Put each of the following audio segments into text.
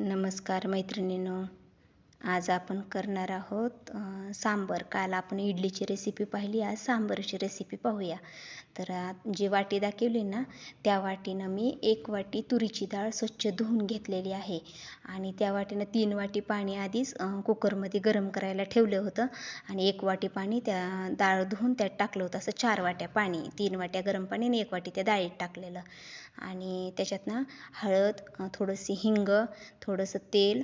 नमस्कार मैत्रिणींनो. आज आपण करणार आहोत सांबर. काल आपण इडलीची रेसिपी पाहिली आज सांबरची रेसिपी पाहूया. तर जी वाटी दाखवली ना त्या वाटीनं मी एक वाटी तुरीची डाळ स्वच्छ धुवून घेतलेली आहे. आणि त्या वाटीनं तीन वाटी पाणी आधीच कुकरमध्ये गरम करायला ठेवलं होतं. आणि एक वाटी पाणी त्या डाळ धुवून त्यात टाकलं होतं. असं चार वाट्या पाणी तीन वाट्या गरम पाणी आणि एक वाटी त्या डाळीत टाकलेलं. आणि त्याच्यात ना हळद थोडंसं हिंग थोडंसं तेल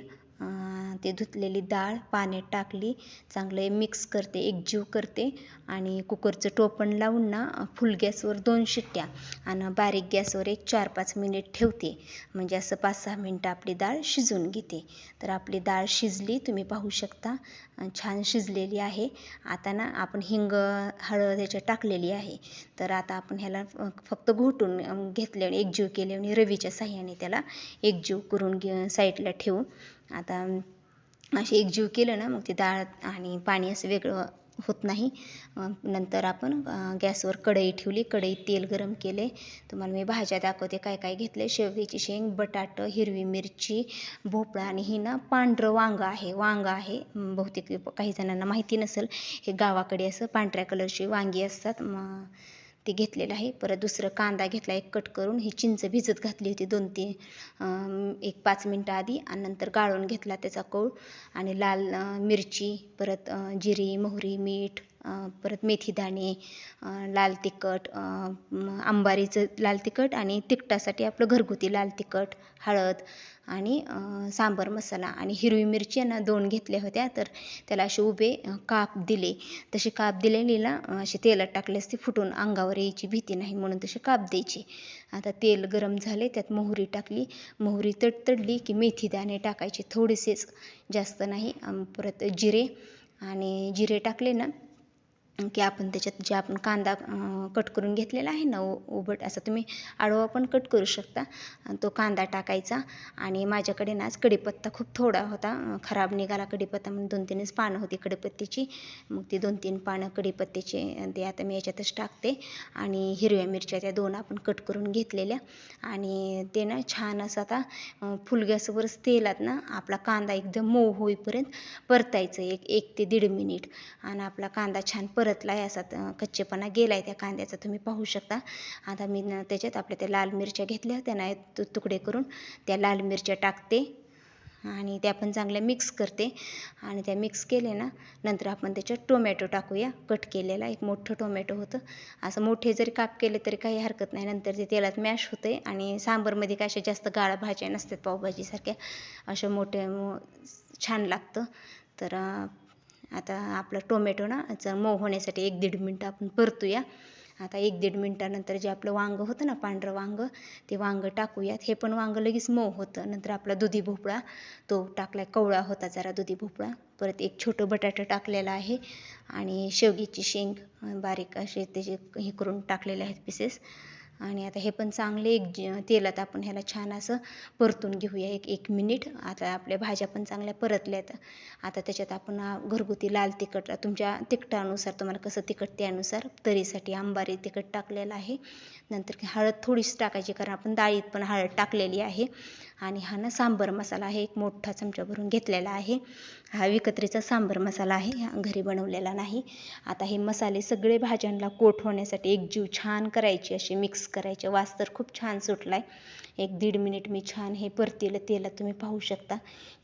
ते धुतलेली डाळ पाण्यात टाकली. चांगले मिक्स करते एकजीव करते. आणि कुकरचं टोपण लावून ना फुल गॅसवर दोन शिट्ट्या आणि बारीक गॅसवर एक चार पाच मिनिट ठेवते. म्हणजे असं पाच सहा मिनटं आपली डाळ शिजून घेते. तर आपली डाळ शिजली तुम्ही पाहू शकता. छान शिजलेली आहे. आता ना आपण हिंग हळद ह्याच्यात टाकलेली आहे. तर आता आपण ह्याला फक्त घोटून घेतले आणि एकजीव केले आणि रवीच्या साह्याने त्याला एकजीव करून घे साईडला ठेवू. आता असे एकजीव केलं ना मग ते डाळ आणि पाणी असं वेगळं होत नाही. नंतर आपण गॅसवर कढई ठेवली. कढईत तेल गरम केले. तुम्हाला मी भाज्या दाखवते काय काय घेतले शेवग्याची शेंग बटाटं हिरवी मिरची भोपळा आणि ही ना पांढरं वांगं आहे. वांगं आहे. बहुतेक काही जणांना माहिती नसेल हे गावाकडे असं पांढऱ्या कलरची वांगी असतात. मग ते घेतलेलं आहे. परत दुसरं कांदा घेतला एक कट करून ही चिंच भिजत घातली होती दोन तीन एक पाच मिनटं आधी. आणि नंतर गाळून घेतला त्याचा कोळ. आणि लाल मिरची परत जिरी मोहरी मीठ परत मेथीदाणे लाल तिखट अंबारीचं आंबारीचं लाल तिखट आणि तिखटासाठी आपलं घरगुती लाल तिखट हळद आणि सांबार मसाला आणि हिरवी मिरची यांना ना दोन घेतल्या होत्या. तर त्याला असे उभे काप दिले. तसे काप दिले ना असे तेलात टाकले असते. फुटून अंगावर यायची भीती नाही म्हणून तसे काप द्यायचे. आता तेल गरम झाले. त्यात मोहरी टाकली. मोहरी तडतडली की मेथी दाणे टाकायचे. थोडेसेच जास्त नाही. परत जिरे आणि जिरे टाकले ना की आपण त्याच्यात जे आपण कांदा कट करून घेतलेला आहे ना उबट उभट असा तुम्ही आडवा पण कट करू शकता. आणि तो कांदा टाकायचा आणि माझ्याकडे ना आज कढीपत्ता खूप थोडा होता. खराब निघाला कढीपत्ता म्हणून दोन तीनच पानं होती कढीपत्त्याची. मग ती दोन तीन पानं कढीपत्त्याची ते आता मी याच्यातच टाकते. आणि हिरव्या मिरच्या त्या दोन आपण कट करून घेतलेल्या. आणि ते ना छान असं आता फुल गॅसवरच तेलात ना आपला कांदा एकदम मऊ होईपर्यंत परतायचं एक एक ते दीड मिनिट. आणि आपला कांदा छान परतला आहे असा कच्चेपणा गेला आहे त्या कांद्याचा. तुम्ही पाहू शकता. आता मी न त्याच्यात आपल्या त्या लाल मिरच्या घेतल्या त्यांना तु- तुकडे करून. त्या लाल मिरच्या टाकते आणि त्या पण चांगल्या मिक्स करते. आणि त्या मिक्स केले ना नंतर आपण त्याच्यात टोमॅटो टाकूया. कट केलेला एक मोठं टोमॅटो होतं. असं मोठे जरी काप केले तरी काही हरकत नाही. नंतर ते तेलात मॅश होते आणि सांबरमध्ये काय अशा जास्त गाळ भाज्या नसतात पावभाजीसारख्या. अशा मोठे मो- छान लागतं. तर आता आपलं टोमॅटो ना च- मऊ होण्यासाठी एक दीड मिनटं आपण परतूया. आता एक दीड मिनटानंतर जे आपलं वांगं होतं ना पांढरं वांगं ते वांगं टाकूयात. हे पण वांगं लगेच मऊ होतं. नंतर आपला दुधी भोपळा तो टाकला कवळा होता जरा दुधी भोपळा. परत एक छोटं बटाटा टाकलेलं आहे आणि शेवग्याची शेंग बारीक असे त्याचे हे करून टाकलेले आहेत पीसेस आणि आता हे पण चांगले एक जे तेलात आपण ह्याला छान असं परतून घेऊया. एक एक मिनिट. आता आपल्या भाज्या पण चांगल्या परतल्यात. आता त्याच्यात आपण घरगुती लाल तिखट तुमच्या तिखटानुसार तुम्हाला कसं तिखट त्यानुसार तरीसाठी आंबारी तिखट टाकलेलं आहे. नंतर की हळद थोडीशी टाकायची कारण आपण डाळीत पण हळद टाकलेली आहे. आणि हा ना सांबर मसाला आहे एक मोठा चमचा भरून घेतलेला आहे. हा विकत्रीचा सांबर मसाला आहे हा घरी बनवलेला नाही. आता हे मसाले सगळे भाज्यांना कोट होण्यासाठी एकजीव छान करायची अशी मिक्स करायची. वास तर खूप छान सुटला आहे एक दीड मिनिट मी छान हे परतीलं तेलात तुम्ही पाहू शकता.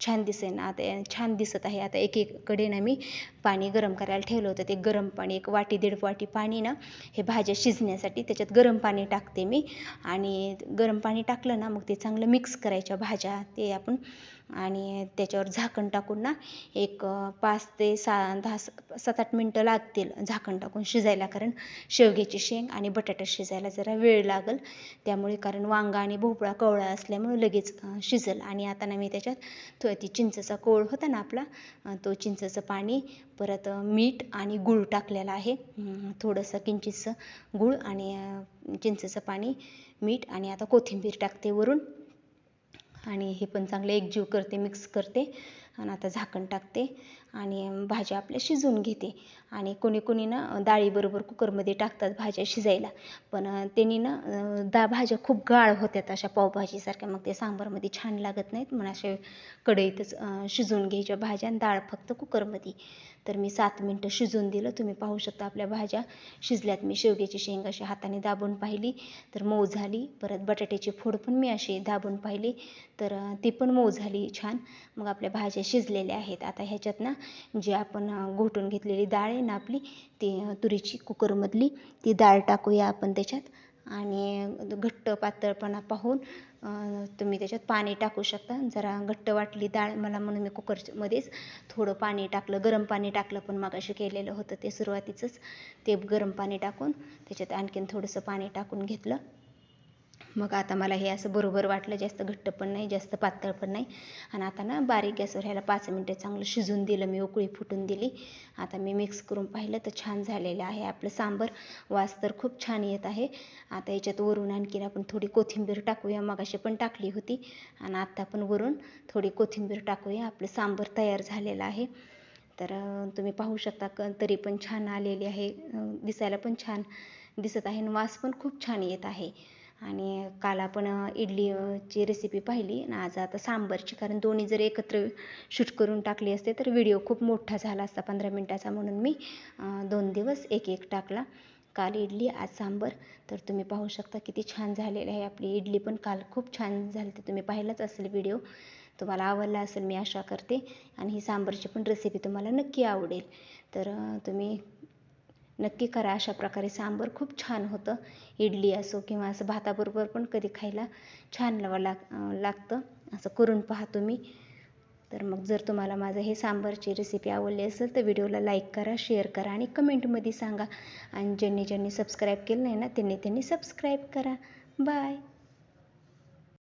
छान दिसेल ना आता छान दिसत आहे. आता एक एककडे ना मी पाणी गरम करायला ठेवलं होतं. ते गरम पाणी एक वाटी दीड वाटी पाणी ना हे भाज्या शिजण्यासाठी त्याच्यात गरम पाणी टाकते मी. आणि गरम पाणी टाकलं ना मग ते चांगलं मिक्स करायच्या भाज्या ते आपण आणि त्याच्यावर झाकण टाकून ना एक पाच ते सहा दहा सात आठ मिनटं लागतील झाकण टाकून शिजायला. कारण शेवग्याची शेंग आणि बटाटा शिजायला जरा वेळ लागल. त्यामुळे कारण वांगा आणि भोपळा कवळा असल्यामुळे लगेच शिजल. आणि आता ना मी त्याच्यात ती चिंचेचा कोळ होता ना आपला तो चिंचेचं पाणी परत मीठ आणि गूळ टाकलेला आहे. थोडंसं किंचितसं गूळ आणि चिंचेचं पाणी मीठ आणि आता कोथिंबीर टाकते वरून. आणि हे पण चांगलं एकजीव करते मिक्स करते. आणि आता झाकण टाकते आणि भाज्या आपल्या शिजवून घेते. आणि कोणी कोणी ना डाळीबरोबर कुकरमध्ये टाकतात भाज्या शिजायला. पण त्यांनी ना दा भाज्या खूप गाळ होत्यात अशा पावभाजीसारख्या. मग ते सांबारमध्ये छान लागत नाहीत. मग असे कढईतच शिजवून घ्यायच्या भाज्या आणि डाळ फक्त कुकरमध्ये. तर मी सात मिनटं शिजवून दिलं. तुम्ही पाहू शकता आपल्या भाज्या शिजल्यात. मी शेवग्याची शेंग अशी हाताने दाबून पाहिली तर मऊ झाली. परत बटाट्याची फोड पण मी अशी दाबून पाहिली तर ती पण मऊ झाली छान. मग आपल्या भाज्या शिजलेल्या आहेत. आता ह्याच्यात ना जी आपण घोटून घेतलेली डाळ आहे ना आपली ती तुरीची कुकरमधली ती डाळ टाकूया आपण त्याच्यात. आणि घट्ट पातळपणा पाहून तुम्ही त्याच्यात पाणी टाकू शकता. जरा घट्ट वाटली डाळ मला म्हणून मी कुकरमध्येच थोडं पाणी टाकलं गरम पाणी टाकलं पण मागाशी केलेलं होतं ते सुरुवातीचंच. ते गरम पाणी टाकून त्याच्यात आणखीन थोडंसं पाणी टाकून घेतलं. मग आता मला हे असं बरोबर वाटलं जास्त घट्ट पण नाही जास्त पातळ पण नाही. आणि आता ना बारीक गॅसवर ह्याला पाच मिनटं चांगलं शिजून दिलं मी उकळी फुटून दिली. आता मी मिक्स करून पाहिलं तर छान झालेलं आहे. आपलं सांबर वास तर खूप छान येत आहे. आता याच्यात वरून आणखीन आपण थोडी कोथिंबीर टाकूया. मगाशी पण टाकली होती. आणि आत्ता पण वरून थोडी कोथिंबीर टाकूया. आपलं सांबर तयार झालेलं आहे. तर तुम्ही पाहू शकता क तरी पण छान आलेली आहे. दिसायला पण छान दिसत आहे. आणि वास पण खूप छान येत आहे. आणि काल आपण इडलीची रेसिपी पाहिली आणि आज आता सांबरची कारण दोन्ही जर एकत्र शूट करून टाकली असते तर व्हिडिओ खूप मोठा झाला असता पंधरा मिनटाचा म्हणून मी दोन दिवस एक एक टाकला. काल इडली आज सांबर. तर तुम्ही पाहू शकता किती छान झालेली आहे आपली इडली पण. काल खूप छान झाली ते तुम्ही पाहिलाच असेल व्हिडिओ तुम्हाला आवडला असेल मी आशा करते. आणि ही सांबारची पण रेसिपी तुम्हाला नक्की आवडेल. तर तुम्ही नक्की करा अशा प्रकारे. सांबर खूप छान होतं. इडली असो किंवा असं भाताबरोबर पण कधी खायला छान लावा लाग लागतं. असं करून पहा तुम्ही. तर मग जर तुम्हाला माझं हे सांबारची रेसिपी आवडली असेल तर व्हिडिओला लाईक करा शेअर करा आणि कमेंटमध्ये सांगा. आणि ज्यांनी ज्यांनी सबस्क्राईब केलं नाही ना त्यांनी त्यांनी सबस्क्राईब करा. बाय